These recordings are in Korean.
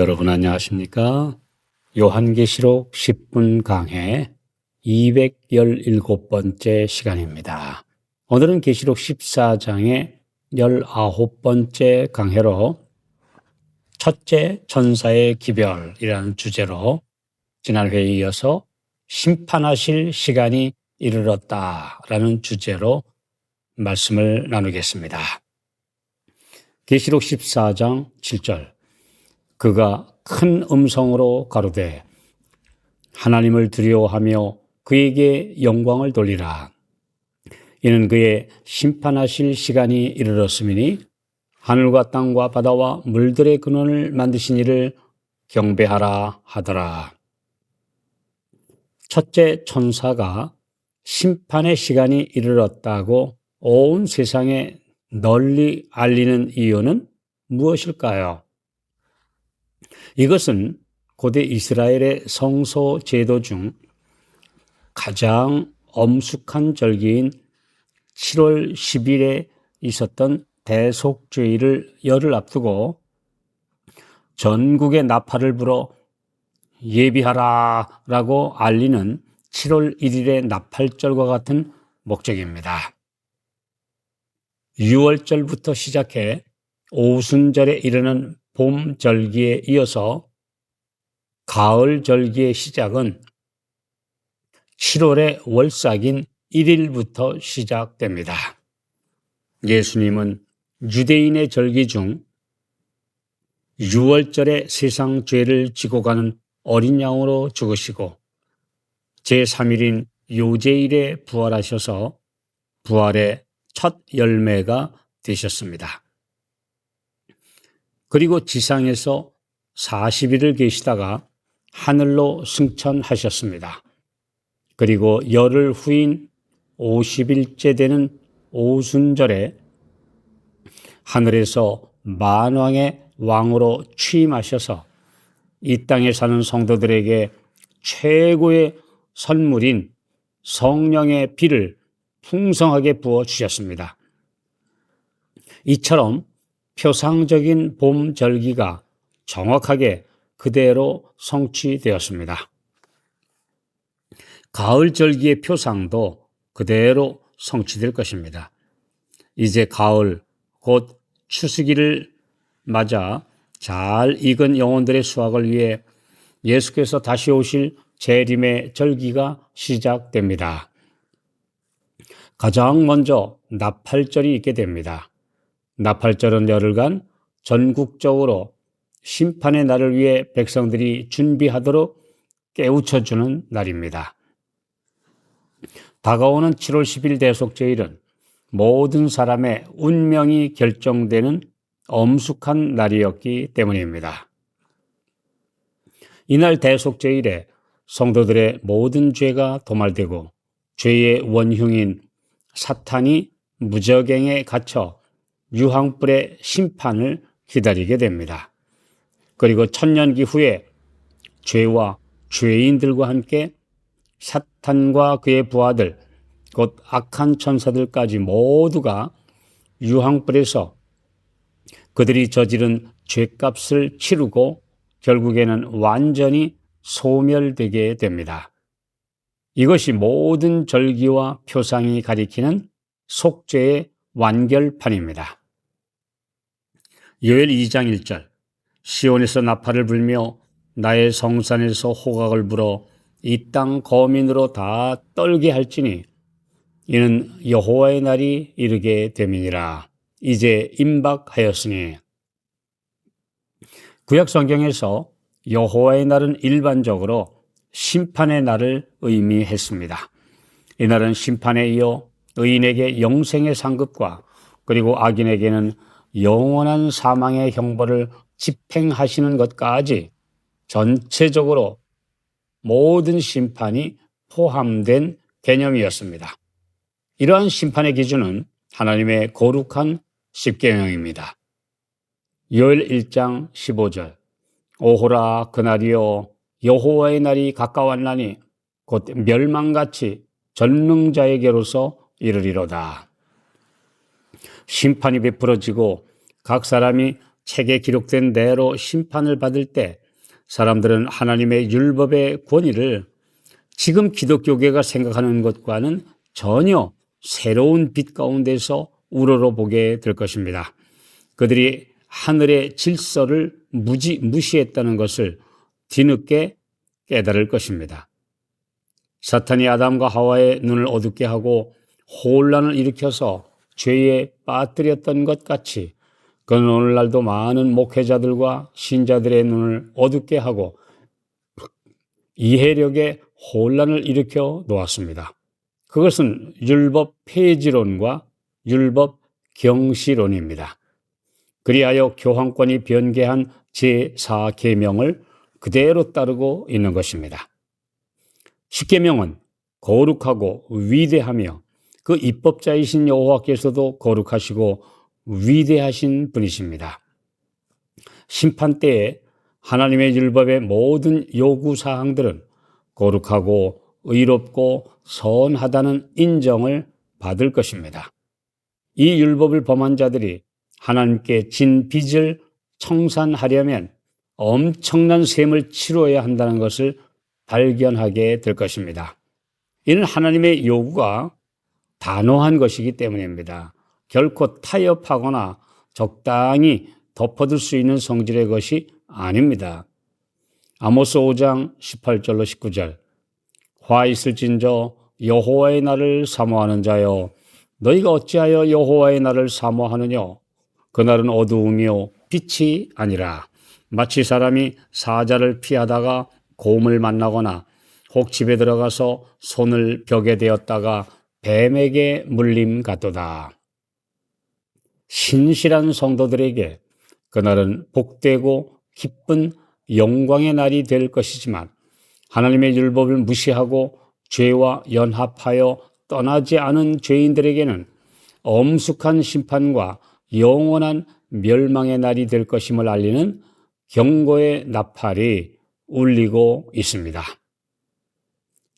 여러분 안녕하십니까? 요한계시록 10분 강해 217번째 시간입니다. 오늘은 계시록 14장의 19번째 강해로 첫째 천사의 기별이라는 주제로 지난 회에 이어서 심판하실 시간이 이르렀다라는 주제로 말씀을 나누겠습니다. 계시록 14장 7절 그가 큰 음성으로 가로되 하나님을 두려워하며 그에게 영광을 돌리라. 이는 그의 심판하실 시간이 이르렀음이니 하늘과 땅과 바다와 물들의 근원을 만드신 이를 경배하라 하더라. 첫째 천사가 심판의 시간이 이르렀다고 온 세상에 널리 알리는 이유는 무엇일까요? 이것은 고대 이스라엘의 성소 제도 중 가장 엄숙한 절기인 7월 10일에 있었던 대속죄일을 열을 앞두고 전국의 나팔을 불어 예비하라 라고 알리는 7월 1일의 나팔절과 같은 목적입니다. 6월절부터 시작해 오순절에 이르는 봄 절기에 이어서 가을 절기의 시작은 7월의 월삭인 1일부터 시작됩니다. 예수님은 유대인의 절기 중 6월절에 세상 죄를 지고 가는 어린 양으로 죽으시고 제3일인 요제일에 부활하셔서 부활의 첫 열매가 되셨습니다. 그리고 지상에서 40일을 계시다가 하늘로 승천하셨습니다. 그리고 열흘 후인 50일째 되는 오순절에 하늘에서 만왕의 왕으로 취임하셔서 이 땅에 사는 성도들에게 최고의 선물인 성령의 비를 풍성하게 부어 주셨습니다. 이처럼 표상적인 봄 절기가 정확하게 그대로 성취되었습니다. 가을 절기의 표상도 그대로 성취될 것입니다. 이제 가을 곧 추수기를 맞아 잘 익은 영혼들의 수확을 위해 예수께서 다시 오실 재림의 절기가 시작됩니다. 가장 먼저 나팔절이 있게 됩니다. 나팔절은 열흘간 전국적으로 심판의 날을 위해 백성들이 준비하도록 깨우쳐주는 날입니다. 다가오는 7월 10일 대속제일은 모든 사람의 운명이 결정되는 엄숙한 날이었기 때문입니다. 이날 대속제일에 성도들의 모든 죄가 도말되고 죄의 원흉인 사탄이 무적행에 갇혀 유황불의 심판을 기다리게 됩니다. 그리고 천년기 후에 죄와 죄인들과 함께 사탄과 그의 부하들, 곧 악한 천사들까지 모두가 유황불에서 그들이 저지른 죄값을 치르고 결국에는 완전히 소멸되게 됩니다. 이것이 모든 절기와 표상이 가리키는 속죄의 완결판입니다. 요엘 2장 1절. 시온에서 나팔을 불며 나의 성산에서 호각을 불어 이 땅 거민으로 다 떨게 할지니 이는 여호와의 날이 이르게 됨이니라. 이제 임박하였으니. 구약 성경에서 여호와의 날은 일반적으로 심판의 날을 의미했습니다. 이 날은 심판에 이어 의인에게 영생의 상급과 그리고 악인에게는 영원한 사망의 형벌을 집행하시는 것까지 전체적으로 모든 심판이 포함된 개념이었습니다. 이러한 심판의 기준은 하나님의 거룩한 십계명입니다. 요엘 1장 15절 오호라 그날이요 여호와의 날이 가까웠나니 곧 멸망같이 전능자에게로서 이르리로다. 심판이 베풀어지고 각 사람이 책에 기록된 대로 심판을 받을 때 사람들은 하나님의 율법의 권위를 지금 기독교계가 생각하는 것과는 전혀 새로운 빛 가운데서 우러러 보게 될 것입니다. 그들이 하늘의 질서를 무지, 무시했다는 것을 뒤늦게 깨달을 것입니다. 사탄이 아담과 하와의 눈을 어둡게 하고 혼란을 일으켜서 죄에 빠뜨렸던 것 같이 그는 오늘날도 많은 목회자들과 신자들의 눈을 어둡게 하고 이해력에 혼란을 일으켜 놓았습니다. 그것은 율법 폐지론과 율법 경시론입니다. 그리하여 교황권이 변개한 제4계명을 그대로 따르고 있는 것입니다. 십계명은 거룩하고 위대하며 그 입법자이신 여호와께서도 거룩하시고 위대하신 분이십니다. 심판 때에 하나님의 율법의 모든 요구 사항들은 거룩하고 의롭고 선하다는 인정을 받을 것입니다. 이 율법을 범한 자들이 하나님께 진 빚을 청산하려면 엄청난 셈을 치러야 한다는 것을 발견하게 될 것입니다. 이는 하나님의 요구가 단호한 것이기 때문입니다. 결코 타협하거나 적당히 덮어둘 수 있는 성질의 것이 아닙니다. 아모스 5장 18절로 19절 화 있을진저 여호와의 날을 사모하는 자여 너희가 어찌하여 여호와의 날을 사모하느냐 그날은 어두우며 빛이 아니라 마치 사람이 사자를 피하다가 곰을 만나거나 혹 집에 들어가서 손을 벽에 대었다가 뱀에게 물림 같도다. 신실한 성도들에게 그날은 복되고 기쁜 영광의 날이 될 것이지만 하나님의 율법을 무시하고 죄와 연합하여 떠나지 않은 죄인들에게는 엄숙한 심판과 영원한 멸망의 날이 될 것임을 알리는 경고의 나팔이 울리고 있습니다.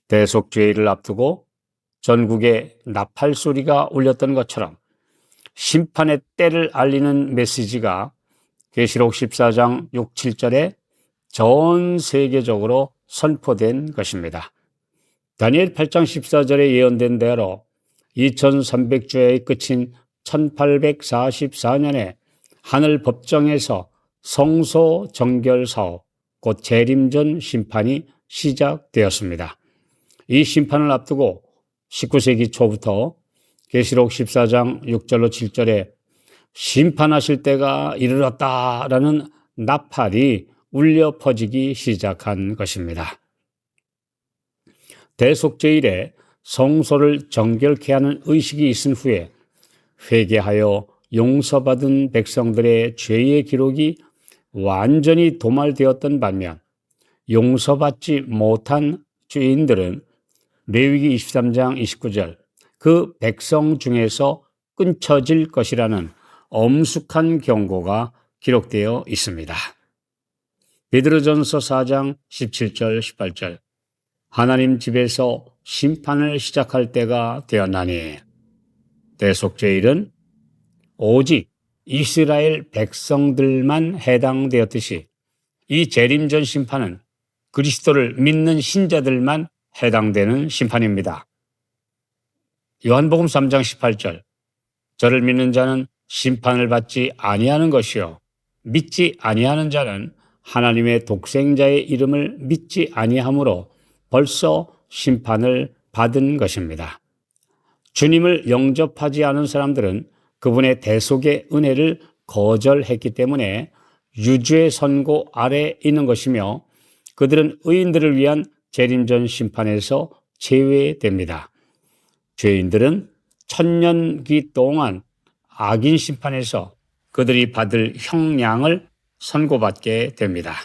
대속죄를 앞두고 전국에 나팔 소리가 울렸던 것처럼 심판의 때를 알리는 메시지가 계시록 14장 6, 7절에 전 세계적으로 선포된 것입니다. 다니엘 8장 14절에 예언된 대로 2300주의 끝인 1844년에 하늘 법정에서 성소 정결 사업, 곧 재림전 심판이 시작되었습니다. 이 심판을 앞두고 19세기 초부터 계시록 14장 6절로 7절에 심판하실 때가 이르렀다라는 나팔이 울려 퍼지기 시작한 것입니다. 대속제일에 성소를 정결케 하는 의식이 있은 후에 회개하여 용서받은 백성들의 죄의 기록이 완전히 도말되었던 반면 용서받지 못한 죄인들은 레위기 23장 29절 그 백성 중에서 끊쳐질 것이라는 엄숙한 경고가 기록되어 있습니다. 베드로전서 4장 17절 18절 하나님 집에서 심판을 시작할 때가 되었나니 대속죄일은 오직 이스라엘 백성들만 해당되었듯이 이 재림전 심판은 그리스도를 믿는 신자들만 해당되는 심판입니다. 요한복음 3장 18절 저를 믿는 자는 심판을 받지 아니하는 것이요 믿지 아니하는 자는 하나님의 독생자의 이름을 믿지 아니하므로 벌써 심판을 받은 것입니다. 주님을 영접하지 않은 사람들은 그분의 대속의 은혜를 거절했기 때문에 유죄 선고 아래 있는 것이며 그들은 의인들을 위한 재림전 심판에서 제외됩니다. 죄인들은 천년기 동안 악인 심판에서 그들이 받을 형량을 선고받게 됩니다.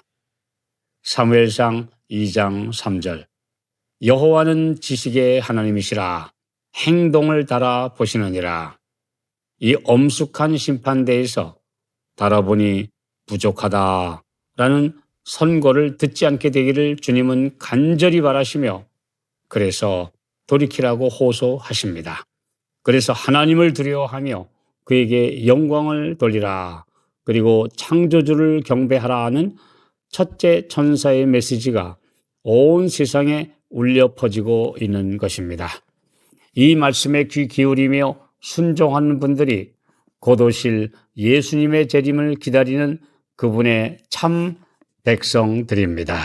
사무엘상 2장 3절 여호와는 지식의 하나님이시라 행동을 달아 보시느니라 이 엄숙한 심판대에서 달아보니 부족하다라는 선고를 듣지 않게 되기를 주님은 간절히 바라시며 그래서 돌이키라고 호소하십니다. 그래서 하나님을 두려워하며 그에게 영광을 돌리라. 그리고 창조주를 경배하라 하는 첫째 천사의 메시지가 온 세상에 울려 퍼지고 있는 것입니다. 이 말씀에 귀 기울이며 순종하는 분들이 곧 오실 예수님의 재림을 기다리는 그분의 참 백성들입니다.